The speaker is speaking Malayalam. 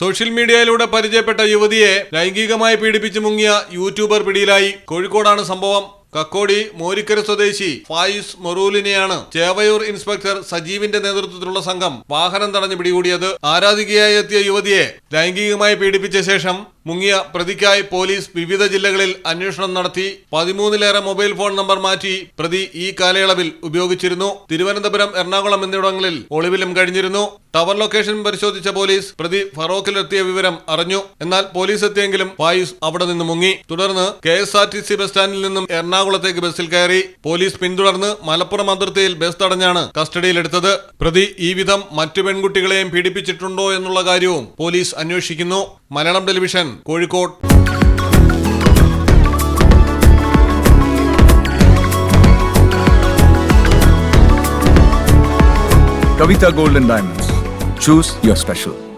സോഷ്യൽ മീഡിയയിലൂടെ പരിചയപ്പെട്ട യുവതിയെ ലൈംഗികമായി പീഡിപ്പിച്ച് മുങ്ങിയ യൂട്യൂബർ പിടിയിലായി. കോഴിക്കോടാണ് സംഭവം. കക്കോടി മോരിക്കര സ്വദേശി ഫായിസ് മൊറൂലിനെയാണ് ചേവയൂർ ഇൻസ്പെക്ടർ സജീവിന്റെ നേതൃത്വത്തിലുള്ള സംഘം വാഹനം തടഞ്ഞു പിടികൂടിയത്. ആരാധികയായി എത്തിയ യുവതിയെ ലൈംഗികമായി പീഡിപ്പിച്ച ശേഷം മുങ്ങിയ പ്രതിക്കായി പോലീസ് വിവിധ ജില്ലകളിൽ അന്വേഷണം നടത്തി പതിമൂന്നിലേറെ മൊബൈൽ ഫോൺ നമ്പർ മാറ്റി പ്രതി ഈ കാലയളവിൽ ഉപയോഗിച്ചിരുന്നു. തിരുവനന്തപുരം എറണാകുളം എന്നിവിടങ്ങളിൽ ഒളിവിലും കഴിഞ്ഞിരുന്നു. ടവർ ലൊക്കേഷൻ പരിശോധിച്ച പോലീസ് പ്രതി ഫറോക്കിലെത്തിയ വിവരം അറിഞ്ഞു. എന്നാൽ പോലീസ് എത്തിയെങ്കിലും ഫായിസ് അവിടെ നിന്ന് മുങ്ങി. തുടർന്ന് K S R T C bus സ്റ്റാൻഡിൽ നിന്നും എറണാകുളത്തേക്ക് ബസ്സിൽ കയറി. പോലീസ് പിന്തുടർന്ന് മലപ്പുറം അതിർത്തിയിൽ ബസ് തടഞ്ഞാണ് കസ്റ്റഡിയിലെടുത്തത്. പ്രതി ഈ വിധം മറ്റു പെൺകുട്ടികളെയും പീഡിപ്പിച്ചിട്ടുണ്ടോ എന്നുള്ള കാര്യവും പോലീസ് അന്വേഷിക്കുന്നു. Malayalam television Kozhikode Gold and Diamonds. Choose your special.